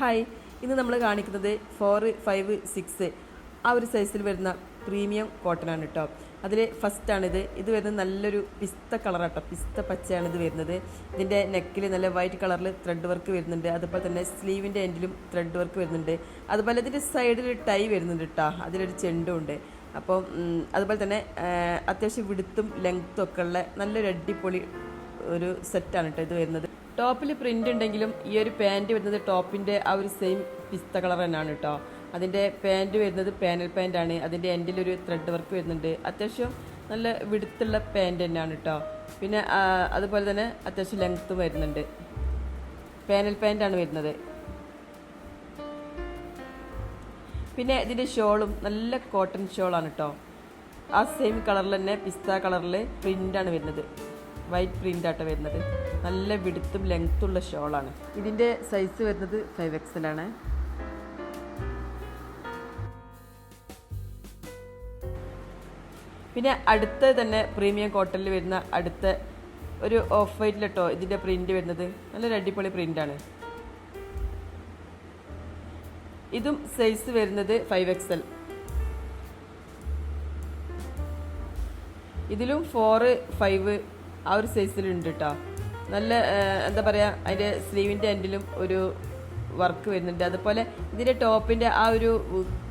Hi ഇന്ന് നമ്മൾ കാണിക്കുന്നത് ഫോർ ഫൈവ് സിക്സ് ആ ഒരു സൈസിൽ വരുന്ന പ്രീമിയം കോട്ടൺ ആണ് കേട്ടോ അതിൽ ഫസ്റ്റാണിത് ഇത്. വരുന്നത് നല്ലൊരു പിസ്ത കളറാട്ടോ പിസ്ത പച്ചയാണ് ഇത് വരുന്നത്. ഇതിന്റെ നെക്കിൽ നല്ല വൈറ്റ് കളറിൽ ത്രെഡ് വർക്ക് വരുന്നുണ്ട്. അതുപോലെ തന്നെ സ്ലീവിന്റെ എൻഡിലും ത്രെഡ് വർക്ക് വരുന്നുണ്ട്. അതുപോലെ ഇതിന്റെ സൈഡിൽ ടൈ വരുന്നുണ്ട് കേട്ടോ അതിലൊരു ചെണ്ടും ഉണ്ട്. അപ്പം അതുപോലെ തന്നെ അത്യാവശ്യം വിടുത്തും ലെങ്ത്തും ഒക്കെ ഉള്ള നല്ലൊരു അടിപൊളി ഒരു സെറ്റാണ് കേട്ടോ ഇത് വരുന്നത്. ടോപ്പിൽ പ്രിന്റ് ഉണ്ടെങ്കിലും ഈ ഒരു പാന്റ് വരുന്നത് ടോപ്പിന്റെ ആ ഒരു സെയിം പിസ്ത കളർ തന്നെയാണ് കേട്ടോ അതിന്റെ പാന്റ് വരുന്നത് പാനൽ പാന്റാണ് അതിന്റെ ഒരു ത്രെഡ് വർക്ക് വരുന്നുണ്ട്. അത്യാവശ്യം നല്ല വിടുത്തുള്ള പാന്റ് തന്നെയാണ് കേട്ടോ പിന്നെ അതുപോലെ തന്നെ അത്യാവശ്യം ലെങ്ത്ത് വരുന്നുണ്ട്. പാനൽ പാന്റാണ് വരുന്നത്. പിന്നെ ഇതിന്റെ ഷോളും നല്ല കോട്ടൺ ഷോളാണ് കേട്ടോ ആ സെയിം കളറിൽ തന്നെ പിസ്ത കളറിൽ പ്രിന്റാണ് വരുന്നത്. വൈറ്റ് പ്രിന്റ് ആട്ടോ വരുന്നത്. നല്ല വിടുത്തും ലെങ്ത്തും ഉള്ള ഷോളാണ് ഇതിന്റെ സൈസ് വരുന്നത് ഫൈവ് ആണ്. പിന്നെ അടുത്ത തന്നെ പ്രീമിയം കോട്ടണിൽ വരുന്ന അടുത്ത ഒരു ഓഫ് വൈറ്റിലിട്ടോ ഇതിന്റെ പ്രിന്റ് വരുന്നത്. നല്ലൊരു അടിപൊളി പ്രിന്റാണ് ഇതും സൈസ് വരുന്നത് ഫൈവ് എക്സൽ ഇതിലും ഫോറ് ഫൈവ് ആ ഒരു സൈസിലുണ്ട് കേട്ടോ നല്ല എന്താ പറയുക അതിന്റെ സ്ലീവിന്റെ എൻഡിലും ഒരു വർക്ക് വരുന്നുണ്ട്. അതുപോലെ ഇതിന്റെ ടോപ്പിന്റെ ആ ഒരു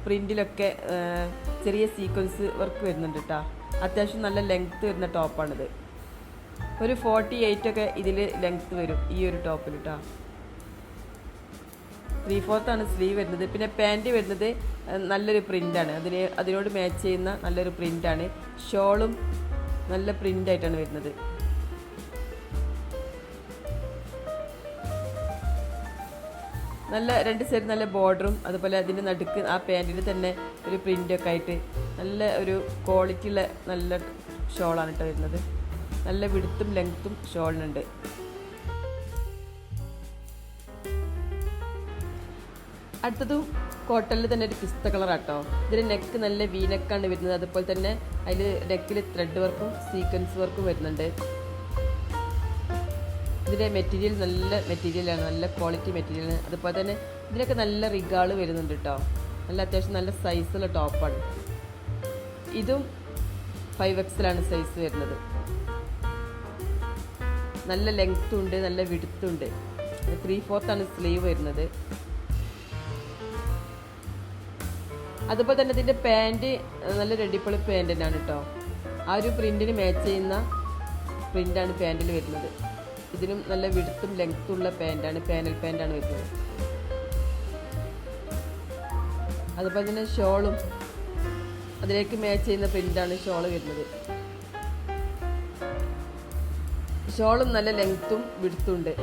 പ്രിന്റിലൊക്കെ ചെറിയ സീക്വൻസ് വർക്ക് വരുന്നുണ്ട് കേട്ടോ അത്യാവശ്യം നല്ല ലെങ്ത്ത് വരുന്ന ടോപ്പാണിത്. ഒരു ഫോർട്ടി എയ്റ്റ് ഒക്കെ ഇതിൽ ലെങ്ത്ത് വരും ഈ ഒരു ടോപ്പിൽ കേട്ടോ ത്രീ ഫോർത്ത് ആണ് സ്ലീവ് വരുന്നത്. പിന്നെ പാന്റ് വരുന്നത് നല്ലൊരു പ്രിന്റാണ് അതിന് അതിനോട് മാച്ച് ചെയ്യുന്ന നല്ലൊരു പ്രിന്റാണ് ഷോളും നല്ല പ്രിന്റായിട്ടാണ് വരുന്നത്. നല്ല രണ്ട് സൈഡ് നല്ല ബോർഡറും അതുപോലെ അതിന്റെ നടുക്ക് ആ പാന്റിന് തന്നെ ഒരു പ്രിന്റൊക്കെ ആയിട്ട് നല്ല ഒരു ക്വാളിറ്റി ഉള്ള നല്ല ഷോളാണ് കേട്ടോ വരുന്നത്. നല്ല വിടുത്തും ലെങ്ത്തും ഷോളിനുണ്ട് അടുത്തതും കോട്ടണിൽ തന്നെ ഒരു പിസ്ത കളറാട്ടോ ഇതിന് നെക്ക് നല്ല വീനക്കാണ് വരുന്നത്. അതുപോലെ തന്നെ അതിൽ നെക്കിൽ ത്രെഡ് വർക്കും സീക്വൻസ് വർക്കും വരുന്നുണ്ട്. ഇതിന്റെ മെറ്റീരിയൽ നല്ല മെറ്റീരിയലാണ് നല്ല ക്വാളിറ്റി മെറ്റീരിയലാണ് അതുപോലെ തന്നെ ഇതിനൊക്കെ നല്ല റിഗാൾ വരുന്നുണ്ട് കേട്ടോ നല്ല അത്യാവശ്യം നല്ല സൈസുള്ള ടോപ്പാണ് ഇതും ഫൈവ് എക്സിലാണ് സൈസ് വരുന്നത്. നല്ല ലെങ്ത്തും ഉണ്ട് നല്ല വിടുത്തും ഉണ്ട്. ത്രീ ആണ് സ്ലീവ് വരുന്നത്. അതുപോലെ തന്നെ ഇതിന്റെ പാന്റ് നല്ല റെഡിപ്പൊളി പാന്റ് തന്നെയാണ് കേട്ടോ ആ ഒരു പ്രിന്റിന് മാച്ച് ചെയ്യുന്ന പ്രിന്റാണ് പാന്റിൽ വരുന്നത്. ഇതിനും നല്ല വിടുത്തും ലെങ്ത്തും ഉള്ള പാന്റാണ് പാനൽ പാന്റാണ് വരുന്നത് അതുപോലെ തന്നെ ഷോളും അതിലേക്ക് മാച്ച് ചെയ്യുന്ന പ്രിന്റാണ് ഷോൾ വരുന്നത്. ഷോളും നല്ല ലെങ്ത്തും വിടുത്തും ഉണ്ട്.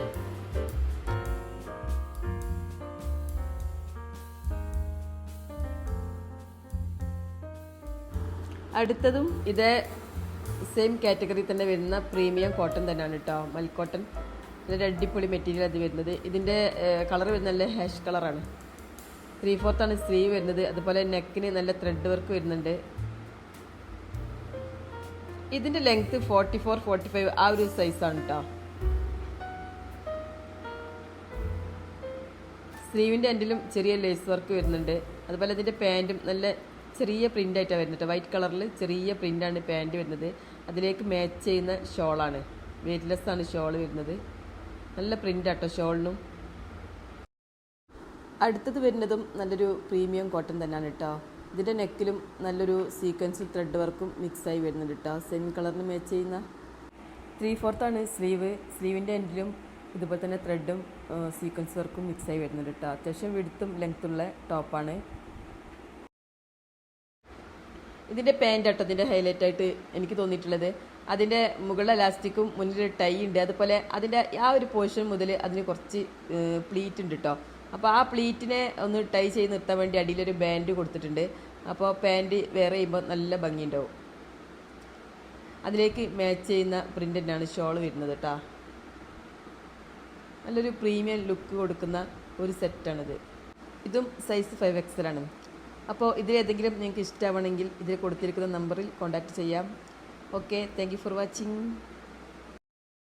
അടുത്തതും ഇതേ സെയിം കാറ്റഗറി തന്നെ വരുന്ന പ്രീമിയം കോട്ടൺ തന്നെയാണ് കേട്ടോ മൽക്കോട്ടൺ ഇതിന്റെ അടിപൊളി മെറ്റീരിയൽ അത് വരുന്നത്. ഇതിന്റെ കളർ വരുന്ന നല്ല ഹാഷ് കളറാണ് ത്രീ ഫോർത്താണ് സ്ലീവ് വരുന്നത്. അതുപോലെ നെക്കിന് നല്ല ത്രെഡ് വർക്ക് വരുന്നുണ്ട്. ഇതിന്റെ length forty four forty five ആ ഒരു സൈസാണ് കേട്ടോ സ്ലീവിന്റെ എൻഡിലും ചെറിയ ലേസ് വർക്ക് വരുന്നുണ്ട്. അതുപോലെ ഇതിന്റെ പാന്റും നല്ല ചെറിയ പ്രിന്റ് ആയിട്ടാണ് വരുന്നത് വൈറ്റ് കളറിൽ ചെറിയ പ്രിന്റാണ് പാന്റ് വരുന്നത്. അതിലേക്ക് മാച്ച് ചെയ്യുന്ന ഷോളാണ് വെയ്റ്റ്ലെസ് ആണ് ഷോൾ വരുന്നത്. നല്ല പ്രിന്റ് ആട്ടോ ഷോളിനും അടുത്തത് വരുന്നതും നല്ലൊരു പ്രീമിയം കോട്ടൺ തന്നെയാണ് കേട്ടോ ഇതിന്റെ നെക്കിലും നല്ലൊരു സീക്വൻസ് ത്രെഡ് വർക്കും മിക്സായി വരുന്നുണ്ട് കേട്ടോ സെൻ കളറിന് മാച്ച് ചെയ്യുന്ന ത്രീ ഫോർത്താണ് സ്ലീവ് സ്ലീവിന്റെ എൻഡിലും ഇതുപോലെ തന്നെ ത്രെഡും സീക്വൻസ് വർക്കും മിക്സായി വരുന്നുണ്ട് കേട്ടോ അത്യാവശ്യം വിടുത്തും ലെങ്ത്തുള്ള ടോപ്പാണ് ഇതിന്റെ പാന്റ് ആട്ടോ ഇതിന്റെ ഹൈലൈറ്റ് ആയിട്ട് എനിക്ക് തോന്നിയിട്ടുള്ളത്. അതിന്റെ മുകളിൽ എലാസ്റ്റിക്കും മുന്നിൽ ടൈ ഉണ്ട്. അതുപോലെ അതിന്റെ ആ ഒരു പോർഷൻ മുതൽ അതിന് കുറച്ച് പ്ലീറ്റ് ഉണ്ട് കേട്ടോ അപ്പോൾ ആ പ്ലീറ്റിനെ ഒന്ന് ടൈ ചെയ്ത് നിർത്താൻ വേണ്ടി അടിയിലൊരു ബാൻഡ് കൊടുത്തിട്ടുണ്ട്. അപ്പോൾ പാന്റ് വേറെ ചെയ്യുമ്പോൾ നല്ല ഭംഗിയുണ്ടാവും. അതിലേക്ക് മാച്ച് ചെയ്യുന്ന പ്രിന്റ് തന്നെയാണ് ഷോൾ വരുന്നത് കേട്ടോ നല്ലൊരു പ്രീമിയം ലുക്ക് കൊടുക്കുന്ന ഒരു സെറ്റാണിത് ഇതും സൈസ് ഫൈവ് എക്സലാണ് അപ്പോൾ ഇതിലേതെങ്കിലും നിങ്ങൾക്ക് ഇഷ്ടമാണെങ്കിൽ ഇതിൽ കൊടുത്തിരിക്കുന്ന നമ്പറിൽ കോൺടാക്റ്റ് ചെയ്യാം. Okay thank for watching